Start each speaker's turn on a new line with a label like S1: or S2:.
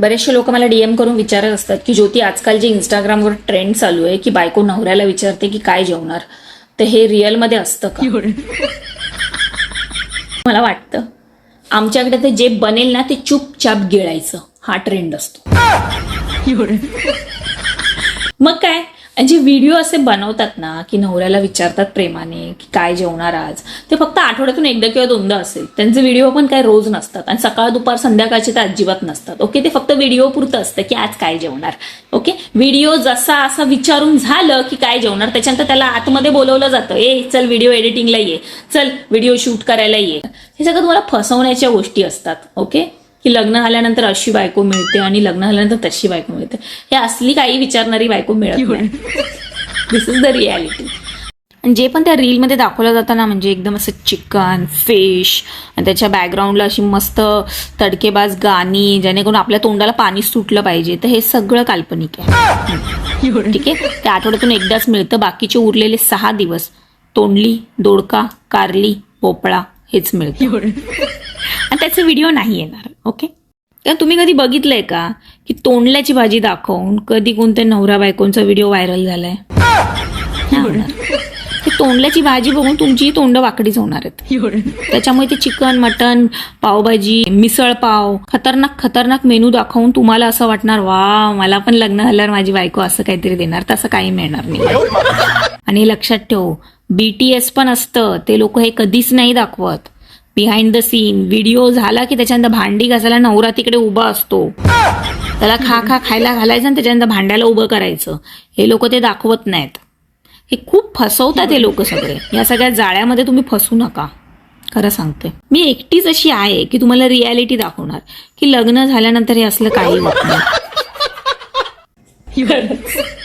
S1: बरेचसे लोक मला डीएम करून विचारत असतात की ज्योती आजकाल जे इंस्टाग्रामवर ट्रेंड चालू आहे की बायको नवऱ्याला विचारते की काय जेवणार तर हे रिअलमध्ये असतं का? मला वाटतं आमच्याकडे ते जे बनेल ना ते चुपचाप गिळायचं. हा ट्रेंड असतो. मग काय? आणि जे व्हिडिओ असे बनवतात ना की नवऱ्याला विचारतात प्रेमाने की काय जेवणार आज ते फक्त आठवड्यातून एकदा किंवा दोनदा असेल. त्यांचे व्हिडिओ पण काय रोज नसतात. आणि सकाळ दुपार संध्याकाळचे तर अजिबात नसतात. ओके ते फक्त व्हिडिओ पुरतं असतं की आज काय जेवणार. ओके व्हिडिओ जसा असा विचारून झालं की काय जेवणार त्याच्यानंतर त्याला आतमध्ये बोलवलं जातं. ए चल व्हिडिओ एडिटिंगला ये. चल व्हिडिओ शूट करायला ये. हे सगळं तुम्हाला फसवण्याच्या गोष्टी असतात. ओके की लग्न झाल्यानंतर अशी बायको मिळते आणि लग्न झाल्यानंतर तशी बायको मिळते. हे असली काही विचारणारी बायको मिळत नाही. दिस इज द रियालिटी आणि जे पण त्या रीलमध्ये दाखवलं जातं ना म्हणजे एकदम असं चिकन फिश आणि त्याच्या बॅकग्राऊंडला अशी मस्त तडकेबाज गाणी जेणेकरून आपल्या तोंडाला पाणी सुटलं पाहिजे. तर हे सगळं काल्पनिक आहे. ठीक आहे? ते आठवड्यातून एकदाच मिळतं. बाकीचे उरलेले सहा दिवस. तोंडली दोडका कारली पोपळा हेच मिळतं. आणि त्याचा व्हिडिओ नाही येणार ओके कारण तुम्ही कधी बघितलंय का की तोंडल्याची भाजी दाखवून कधी कोणत्या नवरा बायकोंचा व्हिडिओ व्हायरल झालाय? तोंडल्याची भाजी बघून तुमची तोंड वाकडीच होणार आहेत. त्याच्यामुळे ते चिकन मटन पावभाजी मिसळ पाव खतरनाक खतरनाक मेनू दाखवून तुम्हाला असं वाटणार वा मला पण लग्न झाल्यावर माझी बायको असं काहीतरी देणार तसं काही मिळणार नाही. आणि लक्षात ठेव बीटीएस पण असतं ते लोक हे कधीच नाही दाखवत. बिहाइंड द सीन व्हिडिओ झाला की त्याच्यानंतर भांडी घासायला नवरा तिकडे उभा असतो. त्याला खा खा खायला घालायचं आणि त्याच्यानंतर भांड्याला उभं करायचं. हे लोक ते दाखवत नाहीत. हे खूप फसवतात हे लोक सगळे. या सगळ्या जाळ्यामध्ये तुम्ही फसू नका. खरं सांगते. मी एकटीच अशी आहे की तुम्हाला रियालिटी दाखवणार. की लग्न झाल्यानंतर हे असलं काही होत नाही.